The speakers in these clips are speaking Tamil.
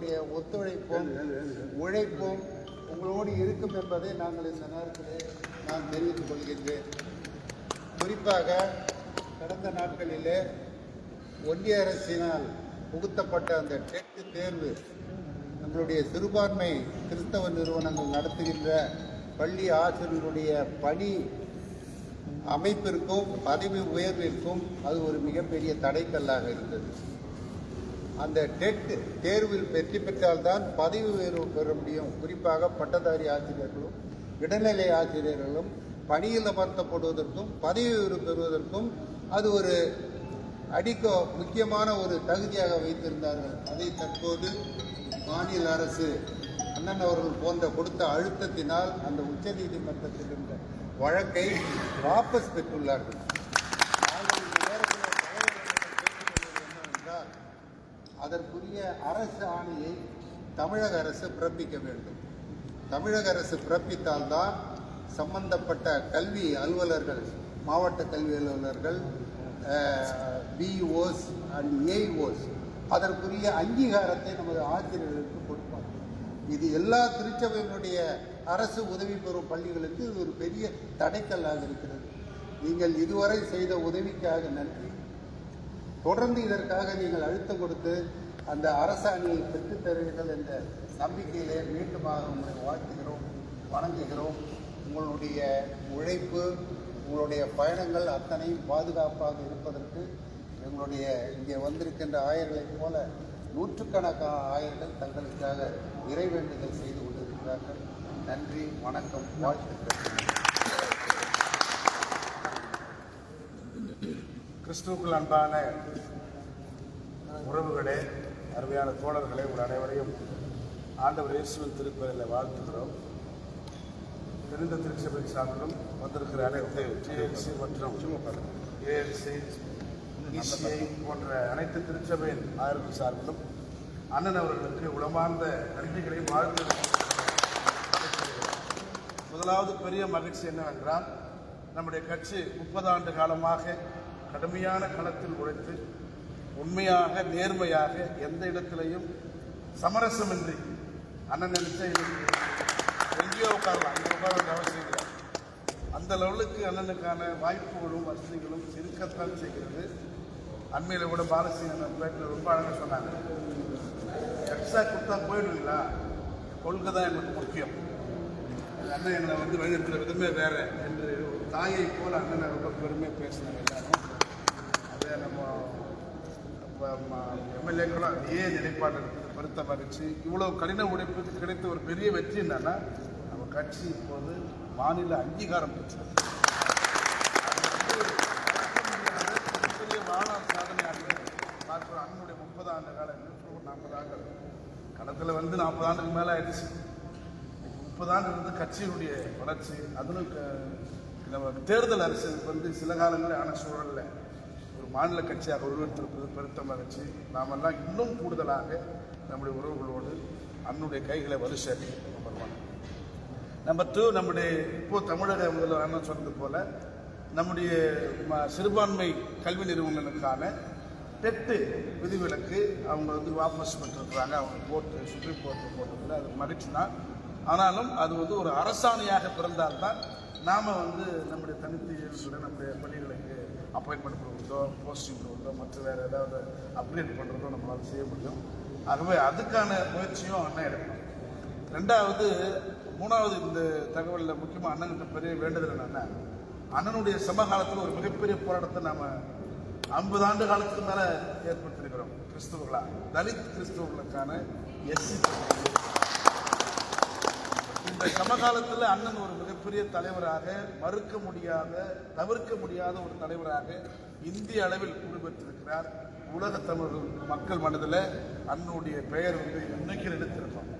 உங்களுடைய ஒத்துழைப்பும் உழைப்பும் உங்களோடு இருக்கும் என்பதை நாங்கள் இந்த நேரத்திலே நான் தெரிவித்துக் கொள்கின்றேன். குறிப்பாக கடந்த நாட்களிலே ஒன்றிய அரசினால் புகுத்தப்பட்ட அந்த டெட்டு தேர்வு நம்மளுடைய சிறுபான்மை கிறிஸ்தவ நிறுவனங்கள் நடத்துகின்ற பள்ளி ஆசிரியர்களுடைய பணி அமைப்பிற்கும் பதவி உயர்விற்கும் அது ஒரு மிகப்பெரிய தடைக்கல்லாக இருந்தது. அந்த டெட் தேர்வில் வெற்றி பெற்றால்தான் பதவி உயர்வு பெற முடியும். குறிப்பாக பட்டதாரி ஆசிரியர்களும் இடைநிலை ஆசிரியர்களும் பணியில் அமர்த்தப்படுவதற்கும் பதவி உயர்வு பெறுவதற்கும் அது ஒரு அடிக்க முக்கியமான ஒரு தகுதியாக வைத்திருந்தார்கள். அதை தற்போது மாநில அரசு அண்ணன் அவர்கள் போன்ற கொடுத்த அழுத்தத்தினால் அந்த உச்சநீதிமன்றத்தில் இருந்த வழக்கை வாபஸ் பெற்றுள்ளார்கள் நாங்கள் இந்த நேரத்தில் தலைவர்களிடம் கேட்டுக்கொள்வது என்னவென்றால் அதற்குரிய அரசு ஆணையை தமிழக அரசு பிறப்பிக்க வேண்டும். தமிழக அரசு பிறப்பித்தால்தான் சம்பந்தப்பட்ட கல்வி அலுவலர்கள் மாவட்ட கல்வி அலுவலர்கள் பிஓஸ் அண்ட் ஏஓஸ் அதற்குரிய அங்கீகாரத்தை நமது ஆசிரியர்களுக்கு கொடுப்பார் இது எல்லா திருச்சபையினுடைய அரசு உதவி பெறும் பள்ளிகளுக்கு இது ஒரு பெரிய தடைக்கல்லாக இருக்கிறது. நீங்கள் இதுவரை செய்த உதவிக்காக நன்றி. தொடர்ந்து இதற்காக நீங்கள் அழுத்தம் கொடுத்து அந்த அரசாணையை பெற்றுத்தருவீர்கள் என்ற நம்பிக்கையிலே மீண்டுமாக உங்களை வாழ்த்துகிறோம் வணங்குகிறோம். உங்களுடைய உழைப்பு உங்களுடைய பயணங்கள் அத்தனையும் பாதுகாப்பாக இருப்பதற்கு எங்களுடைய இங்கே வந்திருக்கின்ற ஆயர்களைப் போல நூற்றுக்கணக்கான ஆயர்கள் தங்களுக்காக இறைவேண்டுதல் செய்து கொண்டிருக்கிறார்கள். நன்றி வணக்கம் வாழ்த்துக்கள். கிறிஸ்துவுக்குள் அன்பான உறவுகளே அருமையான தோழர்களை உங்கள் அனைவரையும் ஆண்டவர் இயேசுவின் திருப்பதில் வாழ்த்துகிறோம். தெரிந்த திருச்சபை சார்பிலும் வந்திருக்கிற அனைத்து டிஎல்சி மற்றும் ஏஎல்சி இசிஐ போன்ற அனைத்து திருச்சபையின் ஆயர்கள் சார்பிலும் அண்ணன் அவர்களுக்கு உளமார்ந்த நன்றிகளையும் வாழ்த்து முதலாவது பெரிய மகிழ்ச்சி என்னவென்றால் நம்முடைய கட்சி முப்பது ஆண்டு காலமாக கடுமையான களத்தில் உழைத்து உண்மையாக நேர்மையாக எந்த இடத்திலையும் சமரசமின்றி அண்ணன் நினைச்ச எங்கேயோ உட்காரலாம். அங்கே உட்கார அவசியம் இல்லை. அந்த லெவலுக்கு அண்ணனுக்கான வாய்ப்புகளும் வசதிகளும் இருக்கத்தான் செய்கிறது. அண்மையில் கூட பாலசிங்கன் பேட்டில் ரொம்ப அழகாக சொன்னாங்க. எக்ஸ்ட்ரா கொடுத்தா போயிடுவீங்களா? கொள்கை தான் எனக்கு முக்கியம். அண்ணன் என்னை வந்து வழிநடத்துகிற விதமே வேற என்று ஒரு தாயை போல அண்ணனை ரொம்ப பெருமையாக பேசினாங்க எல்லாரும். அதே நம்ம எம்எல்ஏக்களும் அதே நிலைப்பாடு எடுத்து பெருத்த மகிழ்ச்சி இவ்வளவு கடின உழைப்புக்கு கிடைத்த ஒரு பெரிய வெற்றி என்னன்னா நம்ம கட்சி இப்போது மாநில அங்கீகாரம் பெற்றது. அது வந்து அண்ணனுடைய முப்பது ஆண்டு காலம் நாற்பது ஆண்டு கடத்தில் வந்து நாற்பது ஆண்டுக்கு மேலே ஆயிடுச்சு. முப்பது ஆண்டு வந்து கட்சியினுடைய வளர்ச்சி அதிலும் க- தேர்தல் அரசியலுக்கு வந்து சில காலங்களில் ஆன சூழலில் மாநில கட்சியாக உருவெடுத்திருப்பது பெருத்த மகிழ்ச்சி நாமெல்லாம் இன்னும் கூடுதலாக நம்முடைய உறவுகளோடு அன்னுடைய கைகளை வலு சேர்க்கணும் நம்பர் ஒன் நம்பர் டூ நம்முடைய இப்போ தமிழக முதல்வர் அண்ணன் சொன்னது போல நம்முடைய ம- சிறுபான்மை கல்வி நிறுவனங்களுக்கான டெட்டு விதிவிலக்கு அவங்க வந்து வாபஸ் பெற்றிருக்கிறாங்க. அவங்க கோர்ட்டு சுப்ரீம் கோர்ட்டு போட்டதில் அது மகிழ்ச்சி தான் ஆனாலும் அது வந்து ஒரு அரசாணையாக பிறந்தால்தான் நாம் வந்து நம்முடைய தனித்து நம்முடைய பள்ளிகளுக்கு அப்பாயின்மெண்ட் கொடுக்குறதோ போஸ்டிங் கொடுக்குறதோ மற்ற வேறு ஏதாவது அப்கிரேட் பண்ணுறதோ நம்மளால் செய்ய முடியும். ஆகவே அதுக்கான முயற்சியும் அண்ணன் எடுக்கணும். ரெண்டாவது மூணாவது இந்த தகவலில் முக்கியமாக அண்ணன்கிட்ட பெரிய வேண்டுதல் என்னன்னா அண்ணனுடைய சமகாலத்தில் ஒரு மிகப்பெரிய போராட்டத்தை நாம் ஐம்பது ஆண்டு காலத்துக்கு மேலே ஏற்படுத்தியிருக்கிறோம் கிறிஸ்துவர்களாக தலித் கிறிஸ்துவர்களுக்கான எஸ்சி இந்த சமகாலத்தில் அண்ணன் ஒரு மிகப்பெரிய தலைவராக மறுக்க முடியாத தவிர்க்க முடியாத ஒரு தலைவராக இந்திய அளவில் குடிபெற்றிருக்கிறார் உலக தமிழ் மக்கள் மனதில் அண்ணனுடைய பெயர் வந்து இன்னைக்கு எடுத்திருக்கோம்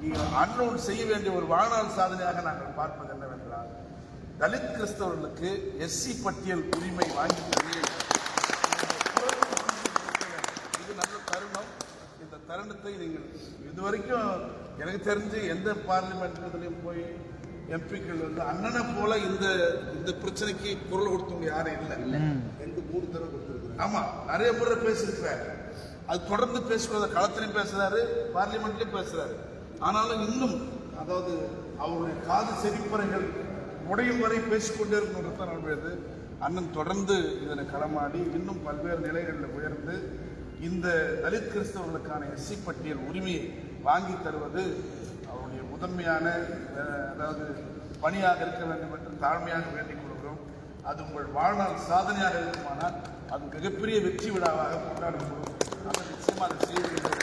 நீங்கள் அண்ணன் செய்ய வேண்டிய ஒரு வாழ்நாள் சாதனையாக நாங்கள் பார்ப்பது என்னவென்றால் தலித் கிறிஸ்தவர்களுக்கு எஸ்சி பட்டியல் உரிமை வாங்கி இது நல்ல தருணம். இந்த தருணத்தை நீங்கள் இதுவரைக்கும் எனக்கு தெரிஞ்சு எந்த பார்லிமெண்ட் இதுலையும் போய் எம்பிக்கள் வந்து அண்ணனை போல இந்த இந்த பிரச்சனைக்கு குரல் கொடுத்தவங்க யாரும் இல்லை. ரெண்டு மூணு தடவை கொடுத்துருக்குறேன் ஆமா நிறைய முறை பேசியிருக்கிறார். அது தொடர்ந்து பேசுகிறத களத்திலையும் பேசுறாரு பார்லிமெண்ட்லயும் பேசுறாரு. ஆனாலும் இன்னும் அதாவது அவருடைய காது செவிப்பறைகள் உடையும் வரை பேசிக்கொண்டே இருக்கணுன்றது நம்முடையது அண்ணன் தொடர்ந்து இதில் களமாடி இன்னும் பல்வேறு நிலைகளில் உயர்ந்து இந்த தலித் கிறிஸ்தவர்களுக்கான எஸ்சி பட்டியல் உரிமையை வாங்கி தருவது அவருடைய முதன்மையான அதாவது பணியாக இருக்க வேண்டும் என்று தாழ்மையாக வேண்டிக் கொள்கிறோம். அது உங்கள் வாழ்நாள் சாதனையாக இருக்குமானால் அது மிகப்பெரிய வெற்றி விழாவாக கொண்டாடுகிறோம் அவர் நிச்சயமாக அதை செய்ய என்று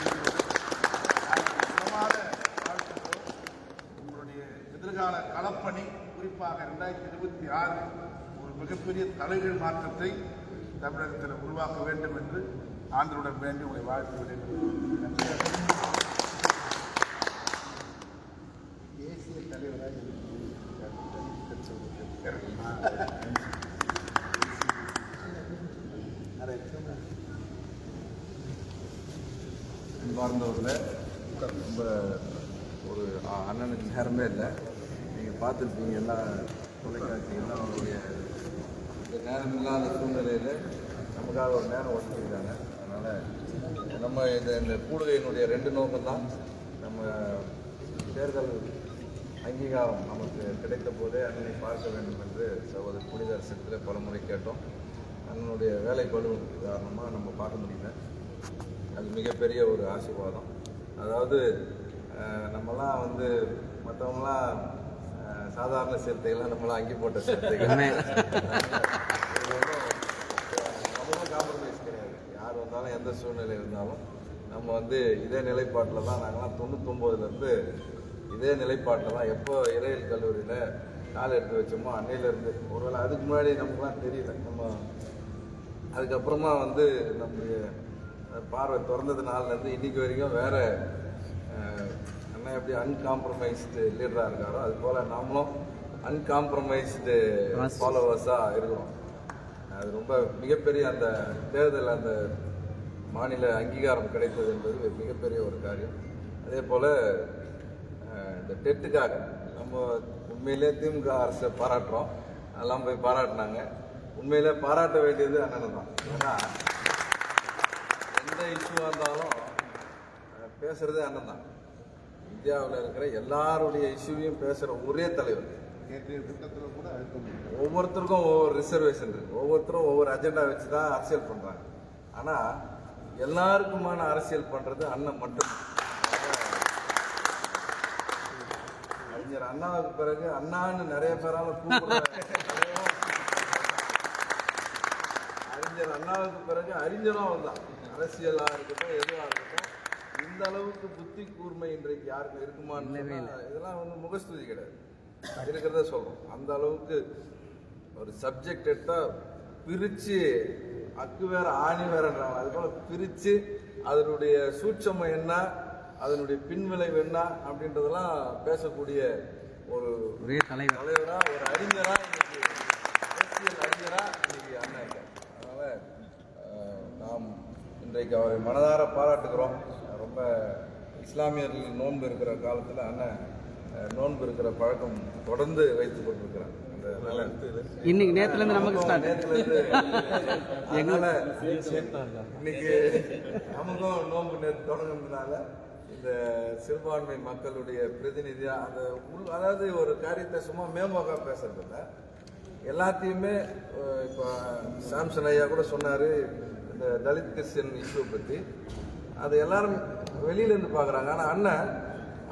உங்களுடைய எதிர்கால களப்பணி குறிப்பாக ரெண்டாயிரத்தி இருபத்தி ஆறு ஒரு மிகப்பெரிய தலைகள் மாற்றத்தை தமிழகத்தில் உருவாக்க வேண்டும் என்று ஆண்டருடன் வேண்டி உங்களை வாழ்த்து விடுகிறேன் தேசிய தலைவராக அன்பார்ந்தவர்களே ரொம்ப ஒரு அண்ணனுக்கு நேரமே இல்லை. நீங்கள் பார்த்துருப்பீங்க எல்லா தொலைக்காட்சி எல்லாம் அவருடைய இந்த நேரம் இல்லாத சூழ்நிலையில் நமக்காக ஒரு நேரம் ஒதுக்கியிருக்காங்க அதனால் நம்ம இந்த இந்த கூடுகையினுடைய ரெண்டு நோக்கம் தான் நம்ம தேர்தல் அங்கீகாரம் நமக்கு கிடைத்த போதே அண்ணனை பார்க்க வேண்டும் என்று சகோதரி புனிதரசத்தில் பலமுறை கேட்டோம். அண்ணனுடைய வேலை பளு காரணமாக நம்ம பார்க்க முடியல. அது மிகப்பெரிய ஒரு ஆசீர்வாதம். அதாவது நம்மலாம் வந்து மற்றவங்களாம் சாதாரண சேர்த்தைகள்லாம் நம்மளாம் அங்கே போட்ட சேர்த்தைகள் எந்த சூழ்நிலை இருந்தாலும் நம்ம வந்து இதே நிலைப்பாட்டில் தான் நாங்களாம் தொண்ணூத்தொம்போதுலேருந்து இதே நிலைப்பாட்டில் தான் எப்போ இறையல் கல்லூரியில் கால் எடுத்து வச்சோமோ அன்னையிலேருந்து ஒருவேளை அதுக்கு முன்னாடி நமக்குலாம் தெரியல. நம்ம அதுக்கப்புறமா வந்து நம்முடைய பார்வை திறந்தது நாள்லேருந்து இன்னைக்கு வரைக்கும் வேற அண்ணன் எப்படி அன்காம்ப்ரமைஸ்டு லீடராக இருக்காரோ அது போல் நாமளும் அன்காம்ப்ரமைஸ்டு ஃபாலோவர்ஸாக இருக்கிறோம் அது ரொம்ப மிகப்பெரிய அந்த தேர்தல் அந்த மாநில அங்கீகாரம் கிடைத்தது என்பது மிகப்பெரிய ஒரு காரியம். அதே போல் இந்த டெட்டுக்காக நம்ம உண்மையிலே திமுக அரசை பாராட்டுறோம். அதெல்லாம் போய் பாராட்டினாங்க. உண்மையிலே பாராட்ட வேண்டியது அண்ணன் தான். ஏன்னா எந்த இஷ்யூவாக இருந்தாலும் அஹ், பேசுறதே அண்ணன் தான். இந்தியாவில் இருக்கிற எல்லாருடைய இஷ்யூவையும் பேசுகிற ஒரே தலைவர். ஒவ்வொருத்தருக்கும் ஒவ்வொரு ரிசர்வேஷன் இருக்கு. ஒவ்வொருத்தரும் ஒவ்வொரு அஜெண்டா வச்சு தான் அரசியல் பண்றாங்க. ஆனா எல்லாருக்குமான அரசியல் பண்றது அண்ணன் மட்டும். அறிஞர் அண்ணாவுக்கு பிறகு அண்ணான்னு நிறைய பேரால அறிஞர் அண்ணாவுக்கு பிறகு அறிஞரும் வந்தான் அரசியலா இருக்கட்டும் எதுவா இருக்கட்டும் இந்த அளவுக்கு புத்தி கூர்மை இன்றைக்கு யாருக்கும் இருக்குமான்னு இதெல்லாம் வந்து முகஸ்துதி கிடையாது. இருக்கிறத சொல்றோம். அந்த அளவுக்கு ஒரு சப்ஜெக்ட் எடுத்தா பிரிச்சு அக்கு வேற ஆணி வேறன்றாங்க. அது போல பிரிச்சு அதனுடைய சூட்சமம் என்ன அதனுடைய பின்விளைவு என்ன அப்படின்றதெல்லாம் பேசக்கூடிய ஒரு தலைவரா. ஒரு அறிஞரா இன்னைக்கு அரசியல் அறிஞரா இன்னைக்கு அண்ணன் இருக்கார். அதனால நாம் இன்றைக்கு அவரை மனதார பாராட்டுகிறோம். ரொம்ப இஸ்லாமியர்கள் நோன்பு இருக்கிற காலத்தில் அண்ணன் நோன்பு இருக்கிற பழக்கம் தொடர்ந்து வைத்துக் கொண்டிருக்கிறார். இன்னைக்கு நேத்துல இருந்து நமக்கு ஸ்டார்ட் அதனால இன்னைக்கு நமக்கும் நோன்பு நேற்று தொடங்குனதுனால இந்த சிறுபான்மை மக்களுடைய பிரதிநிதியா அந்த உள் அதாவது ஒரு காரியத்தை சும்மா மேம்போக்கா பேசுறது இல்ல எல்லாத்தையுமே இப்போ சாம்சன் ஐயா கூட சொன்னாரு இந்த தலித் கிறிஸ்டியன் இஷ்யூ பத்தி. அது எல்லாரும் வெளியில இருந்து பாக்குறாங்க. ஆனா அண்ணன்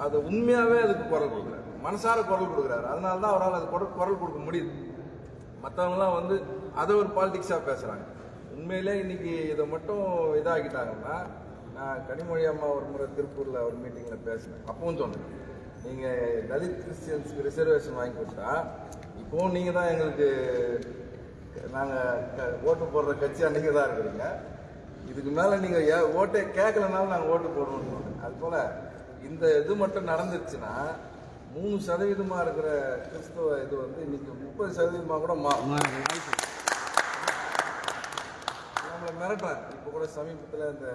அது உண்மையாவே அதுக்கு குரல் கொடுக்குறாரு. மனசார குரல் கொடுக்குறாரு. அதனால தான் அவரால் அது குரல் கொடுக்க முடியுது. மற்றவங்களாம் வந்து அதை ஒரு பாலிடிக்ஸாக பேசுகிறாங்க உண்மையிலே இன்னைக்கு இதை மட்டும் இதாகிட்டாங்கன்னா நான் கனிமொழி அம்மா ஒரு முறை திருப்பூரில் ஒரு மீட்டிங்கில் பேசினேன். அப்பவும் சொன்னேன். நீங்கள் தலித் கிறிஸ்டியன்ஸ்க்கு ரிசர்வேஷன் வாங்கி கொடுத்தா இப்போவும் நீங்கள் தான் எங்களுக்கு நாங்கள் ஓட்டு போடுற கட்சியாக நீங்கள் தான் இருக்கிறீங்க. இதுக்கு மேலே நீங்கள் ஏ ஓட்டே கேட்கலனாலும் நாங்கள் ஓட்டு போடுவோம்னு சொன்னேன். அது போல் இந்த இது மட்டும் நடந்துருச்சுன்னா மூணு சதவீதமாக இருக்கிற கிறிஸ்தவ இது வந்து இன்னைக்கு முப்பது சதவீதமாக கூட மாறும் நம்மளை மிரட்டுறாங்க இப்போ கூட சமீபத்தில் இந்த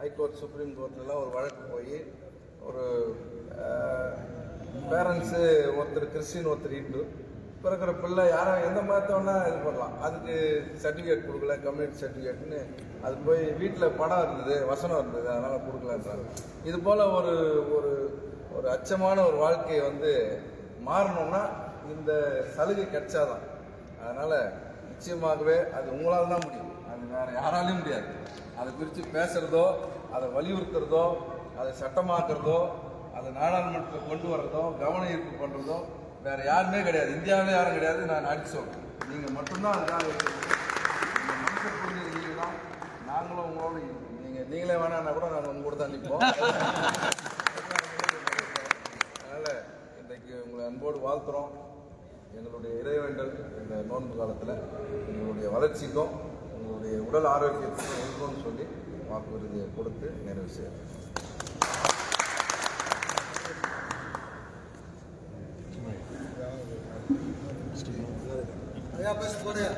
ஹைகோர்ட் சுப்ரீம் கோர்ட்லலாம் ஒரு வழக்கு போய் ஒரு பேரண்ட்ஸு ஒருத்தர் கிறிஸ்டின் ஒருத்தர் இந்து. பிறக்கிற பிள்ளை யாரும் எந்த மதத்தை வேணா இது பண்ணலாம். அதுக்கு சர்டிஃபிகேட் கொடுக்கல கம்யூனிட்டி சர்டிஃபிகேட்னு அது போய் வீட்டில் படம் இருந்தது வசனம் இருந்தது அதனால் கொடுக்கலன்றாங்க. இது போல் ஒரு ஒரு ஒரு அச்சமான ஒரு வாழ்க்கையை வந்து மாறணும்னா இந்த சலுகை கிடைச்சாதான். அதனால் நிச்சயமாகவே அது உங்களால் தான் முடியும். அது வேற யாராலையும் முடியாது. அதை குறித்து பேசுறதோ அதை வலியுறுத்துறதோ அதை சட்டமாக்குறதோ அதை நாடாளுமன்றத்தில் கொண்டு வர்றதோ கவன ஈர்ப்பு பண்ணுறதோ வேற யாருமே கிடையாது. இந்தியாவிலே யாரும் கிடையாது. நான் அடிச்சு சொல்கிறேன் நீங்கள் மட்டும்தான் அதுக்காக இருக்கீங்க. இந்த மனுஷ புரிஞ்சு தான் நாங்களும் உங்களோட நீங்கள் நீங்களே வேணான்னா கூட நாங்கள் உங்க கூட தான் நிற்போம் அதனால இன்றைக்கு உங்களை அன்போடு வாழ்த்துறோம் எங்களுடைய இறைவேண்டல் இந்த நோன்பு காலத்தில் எங்களுடைய வளர்ச்சிக்கும் உங்களுடைய உடல் ஆரோக்கியத்துக்கும் இருக்கும்னு சொல்லி வாக்குறுதியை கொடுத்து நிறைவு செய்யறோம். போறியா?